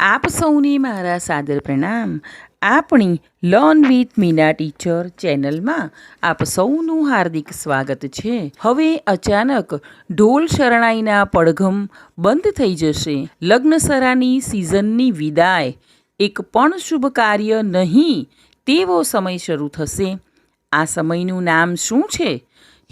આપ સૌને મારા સાદર પ્રણામ. આપણી લર્ન વિથ મીના ટીચર ચેનલમાં આપ સૌનું હાર્દિક સ્વાગત છે. હવે અચાનક ઢોલ શરણાઈના પડઘમ બંધ થઈ જશે. લગ્નસરાની સિઝનની વિદાય. એક પણ શુભ કાર્ય નહીં, તેવો સમય શરૂ થશે. આ સમયનું નામ શું છે?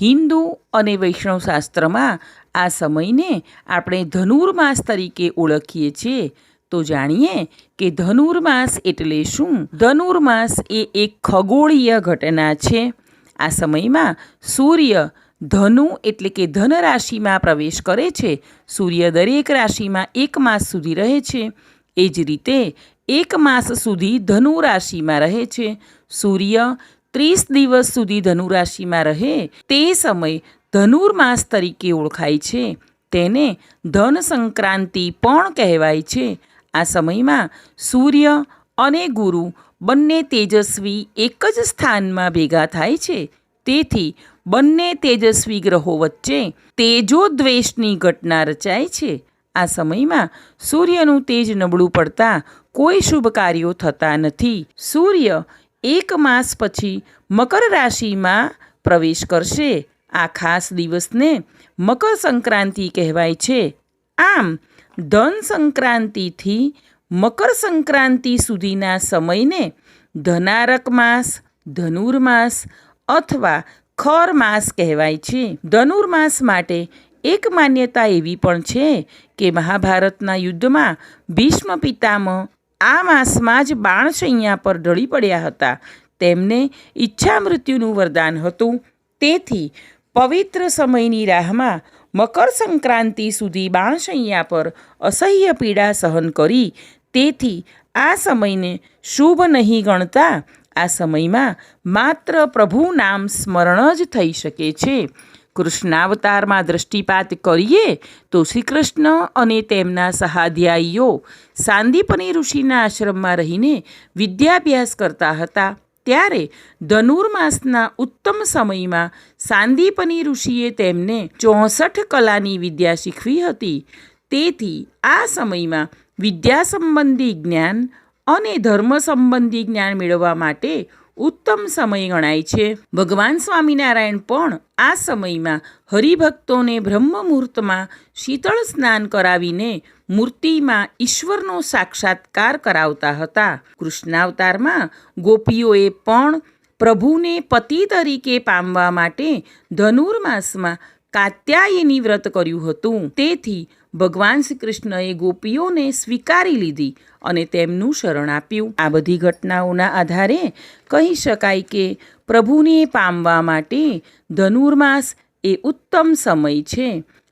હિન્દુ અને વૈષ્ણવ શાસ્ત્રમાં આ સમયને આપણે ધનુર્માસ તરીકે ઓળખીએ છીએ. તો જાણીએ કે ધનુર્માસ એટલે શું? ધનુર્માસ એ એક ખગોળીય ઘટના છે. આ સમયમાં સૂર્ય ધનુ એટલે કે ધન રાશિમાં પ્રવેશ કરે છે. સૂર્ય દરેક રાશિમાં એક માસ સુધી રહે છે. એ જ રીતે એક માસ સુધી ધનુ રાશિમાં રહે છે. સૂર્ય ત્રીસ દિવસ સુધી ધનુ રાશિમાં રહે તે સમય ધનુર્માસ તરીકે ઓળખાય છે. તેને ધન સંક્રાંતિ પણ કહેવાય છે. આ સમયમાં સૂર્ય અને ગુરુ બંને તેજસ્વી એક જ સ્થાનમાં ભેગા થાય છે. તેથી બંને તેજસ્વી ગ્રહો વચ્ચે તેજો દ્વેષની ઘટના રચાય છે. આ સમયમાં સૂર્યનું તેજ નબળું પડતા કોઈ શુભ કાર્યો થતા નથી. સૂર્ય એક માસ પછી મકર રાશિમાં પ્રવેશ કરશે. આ ખાસ દિવસને મકર સંક્રાંતિ કહેવાય છે. આમ ધન સંક્રાંતિથી મકર સંક્રાંતિ સુધીના સમયને ધનારક માસ ધનુર્માસ અથવા ખર માસ કહેવાય છે. ધનુર્માસ માટે એક માન્યતા એવી પણ છે કે મહાભારતના યુદ્ધમાં ભીષ્મ પિતામહ આ માસમાં જ બાણશૈયા પર ઢળી પડ્યા હતા. તેમને ઈચ્છા મૃત્યુનું વરદાન હતું. તેથી પવિત્ર સમયની રાહમાં મકર સંક્રાંતિ સુધી બાણશૈયા પર અસહ્ય પીડા સહન કરી. તેથી આ સમયને શુભ નહીં ગણતા આ સમયમાં માત્ર પ્રભુ નામ સ્મરણ જ થઈ શકે છે. કૃષ્ણાવતારમાં દૃષ્ટિપાત કરીએ તો શ્રી કૃષ્ણ અને તેમના સહાધ્યાયીઓ સાંદીપની ઋષિના આશ્રમમાં રહીને વિદ્યાભ્યાસ કરતા હતા. ત્યારે ધનુર્માસના ઉત્તમ સમયમાં સાંદીપની ઋષિએ તેમને ચોસઠ કલાની વિદ્યા શીખવી હતી. તેથી આ સમયમાં વિદ્યા સંબંધી જ્ઞાન અને ધર્મ સંબંધી જ્ઞાન મેળવવા માટે ઉત્તમ સમય ગણાય છે. ભગવાન સ્વામિનારાયણ પણ આ સમયમાં હરિભક્તોને બ્રહ્મ મુહૂર્તમાં શીતળ સ્નાન કરાવીને મૂર્તિમાં ઈશ્વરનો સાક્ષાત્કાર કરાવતા હતા. કૃષ્ણાવતારમાં ગોપીઓએ પણ પ્રભુને પતિ તરીકે પામવા માટે ધનુર્માસમાં કાત્યાયની વ્રત કર્યું હતું. તેથી ભગવાન શ્રી કૃષ્ણએ ગોપીઓને સ્વીકારી લીધી અને તેમનું શરણ આપ્યું. આ બધી ઘટનાઓના આધારે કહી શકાય કે પ્રભુને પામવા માટે ધનુર્માસ એ ઉત્તમ સમય છે.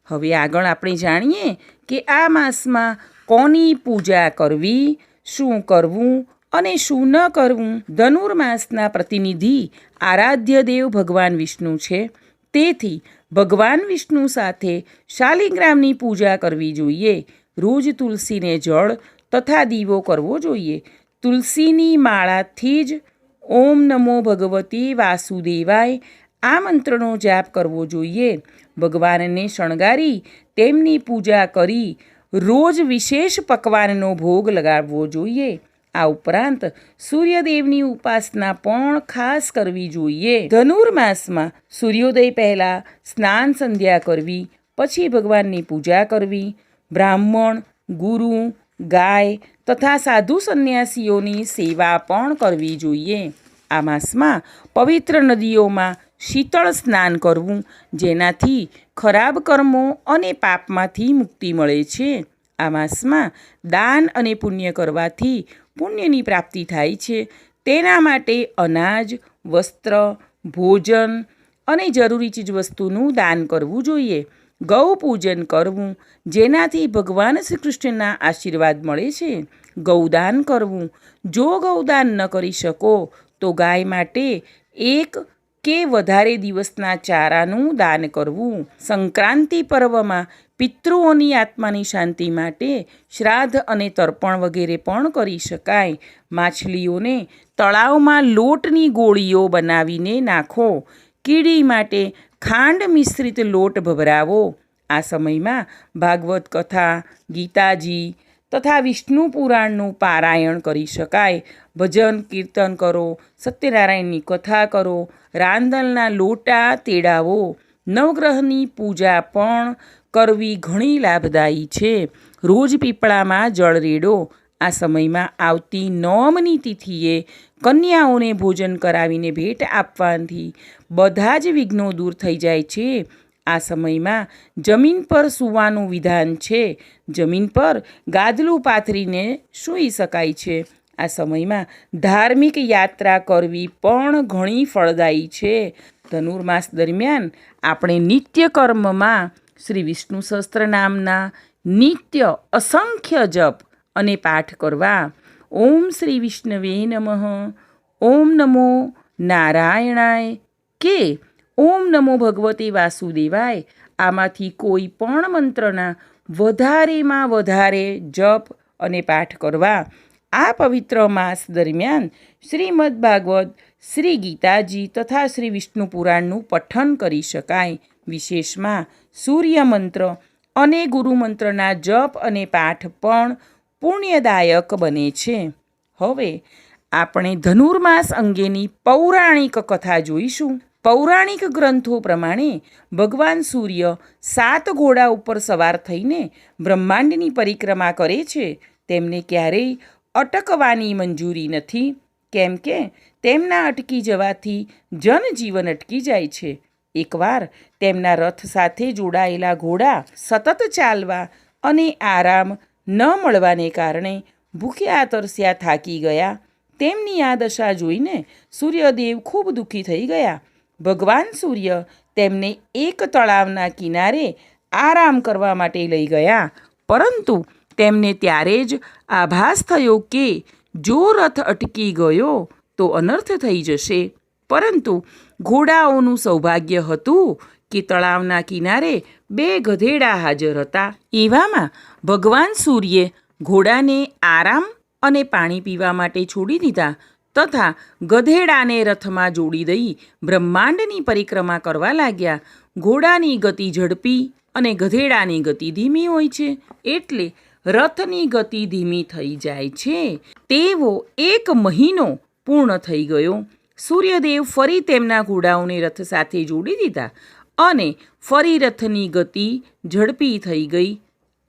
હવે આગળ આપણે જાણીએ કે આ માસમાં કોની પૂજા કરવી, શું કરવું અને શું ન કરવું? ધનુર્માસના પ્રતિનિધિ આરાધ્ય દેવ ભગવાન વિષ્ણુ છે. તેથી ભગવાન વિષ્ણુ સાથે શાલિગ્રામની પૂજા કરવી જોઈએ. રોજ તુલસીને જળ તથા દીવો કરવો જોઈએ. તુલસીની માળાથી જ ઓમ નમો ભગવતી વાસુદેવાય આ મંત્રનો જાપ કરવો જોઈએ. ભગવાનને શણગારી તેમની પૂજા કરી રોજ વિશેષ પકવાનનો ભોગ લગાવવો જોઈએ. આ ઉપરાંત સૂર્યદેવની ઉપાસના પણ ખાસ કરવી જોઈએ. ધનુર્માસમાં સૂર્યોદય પહેલાં સ્નાન સંધ્યા કરવી, પછી ભગવાનની પૂજા કરવી, બ્રાહ્મણ, ગુરુ, ગાય તથા સાધુ સંન્યાસીઓની સેવા પણ કરવી જોઈએ. આ માસમાં પવિત્ર નદીઓમાં શીતળ સ્નાન કરવું જેનાથી ખરાબ કર્મો અને પાપમાંથી મુક્તિ મળે છે. આ માસમાં દાન અને પુણ્ય કરવાથી પુણ્યની પ્રાપ્તિ થાય છે. તેના માટે અનાજ, વસ્ત્ર, ભોજન અને જરૂરી ચીજવસ્તુનું દાન કરવું જોઈએ. ગૌ પૂજન કરવું, જેનાથી ભગવાન શ્રી કૃષ્ણના આશીર્વાદ મળે છે. ગૌદાન કરવું, જો ગૌદાન ન કરી શકો, તો ગાય માટે એક કે વધારે દિવસના ચારાનું દાન કરવું. સંક્રાંતિ પર્વમાં પિતૃઓની આત્માની શાંતિ માટે શ્રાદ્ધ અને તર્પણ વગેરે પણ કરી શકાય. માછલીઓને તળાવમાં લોટની ગોળીઓ બનાવીને નાખો. કીડી માટે ખાંડ મિશ્રિત લોટ ભભરાવો. આ સમયમાં ભાગવત કથા, ગીતાજી તથા વિષ્ણુ પુરાણનું પારાયણ કરી શકાય. ભજન, કીર્તન કરો, સત્યનારાયણની કથા કરો રાંદલના લોટા તેડાવો. નવગ્રહની પૂજા પણ કરવી ઘણી લાભદાયી છે. રોજ પીપળામાં જળ રેડો. આ સમયમાં આવતી નોમની તિથિએ કન્યાઓને ભોજન કરાવીને ભેટ આપવાથી બધા જ વિઘ્નો દૂર થઈ જાય છે. આ સમયમાં જમીન પર સૂવાનું વિધાન છે. જમીન પર ગાદલું પાથરીને સૂઈ શકાય છે. આ સમયમાં ધાર્મિક યાત્રા કરવી પણ ઘણી ફળદાયી છે. ધનુર્માસ દરમિયાન આપણે નિત્ય કર્મમાં શ્રી વિષ્ણુ સહસ્ત્ર નામના નિત્ય અસંખ્ય જપ અને પાઠ કરવા ઓમ શ્રી વિષ્ણવે નમઃ. ઓમ નમો નારાયણાય કે ઓમ નમો ભગવતે વાસુદેવાય. આમાંથી કોઈ પણ મંત્રના વધારેમાં વધારે જપ અને પાઠ કરવા આ પવિત્ર માસ દરમિયાન શ્રીમદ ભાગવત શ્રી ગીતાજી તથા શ્રી વિષ્ણુ પુરાણનું પઠન કરી શકાય. વિશેષમાં સૂર્ય મંત્ર અને ગુરુ મંત્રના જપ અને પાઠ પણ પુણ્યદાયક બને છે. હવે આપણે ધનુર્માસ અંગેની પૌરાણિક કથા જોઈશું. પૌરાણિક ગ્રંથો પ્રમાણે ભગવાન સૂર્ય સાત ઘોડા ઉપર સવાર થઈને બ્રહ્માંડની પરિક્રમા કરે છે. તેમને ક્યારેય અટકવાની મંજૂરી નથી. કેમ કે તેમના અટકી જવાથી જનજીવન અટકી જાય છે. એકવાર તેમના રથ સાથે જોડાયેલા ઘોડા સતત ચાલવા અને આરામ ન મળવાને કારણે ભૂખ્યા તરસ્યા થાકી ગયા. તેમની આ દશા જોઈને સૂર્યદેવ ખૂબ દુઃખી થઈ ગયા. ભગવાન સૂર્ય તેમને એક તળાવના કિનારે આરામ કરવા માટે લઈ ગયા. પરંતુ તેમને ત્યારે જ આભાસ થયો કે જો રથ અટકી ગયો તો અનર્થ થઈ જશે. પરંતુ ઘોડાઓનું સૌભાગ્ય હતું કે તળાવના કિનારે બે ગધેડા હાજર હતા. એવામાં ભગવાન સૂર્યે ઘોડાને આરામ અને પાણી પીવા માટે છોડી દીધા તથા ગધેડાને રથમાં જોડી દઈ બ્રહ્માંડની પરિક્રમા કરવા લાગ્યા. ઘોડાની ગતિ ઝડપી અને ગધેડાની ગતિ ધીમી હોય છે. એટલે રથની ગતિ ધીમી થઈ જાય છે. તેવો એક મહિનો પૂર્ણ થઈ ગયો. સૂર્યદેવ ફરી તેમના ઘોડાઓને રથ સાથે જોડી દીધા અને ફરી રથની ગતિ ઝડપી થઈ ગઈ.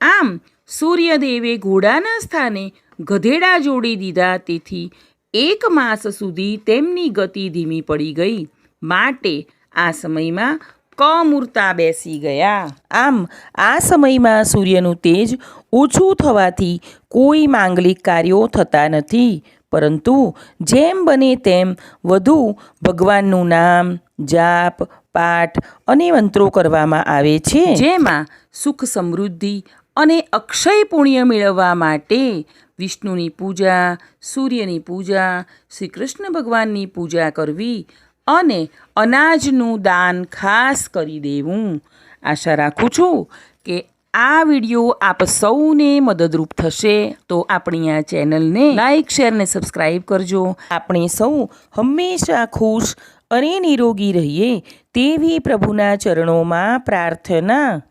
આમ સૂર્યદેવે ઘોડાના સ્થાને ગધેડા જોડી દીધા, તેથી એક માસ સુધી તેમની ગતિ ધીમી પડી ગઈ. માટે આ સમયમાં કમૂરતા બેસી ગયા. આમ, આ સમયમાં સૂર્યનું તેજ ઓછું થવાથી કોઈ માંગલિક કાર્યો થતા નથી. પરંતુ જેમ બને તેમ વધુ ભગવાનનું નામ, જાપ, પાઠ અને મંત્રો કરવામાં આવે છે. જેમાં સુખ સમૃદ્ધિ અને અક્ષય પુણ્ય મેળવવા માટે વિષ્ણુની પૂજા, સૂર્યની પૂજા શ્રી કૃષ્ણ ભગવાનની પૂજા કરવી અને અનાજનું દાન ખાસ કરી દેવું. આશા રાખું છું કે આ વીડિયો આપ સૌને મદદરૂપ થશે. તો આપણી આ ચેનલને લાઇક શેર ને સબસ્ક્રાઈબ કરજો. આપણે સૌ હંમેશા ખુશ અને નિરોગી રહીએ તેવી પ્રભુના ચરણોમાં પ્રાર્થના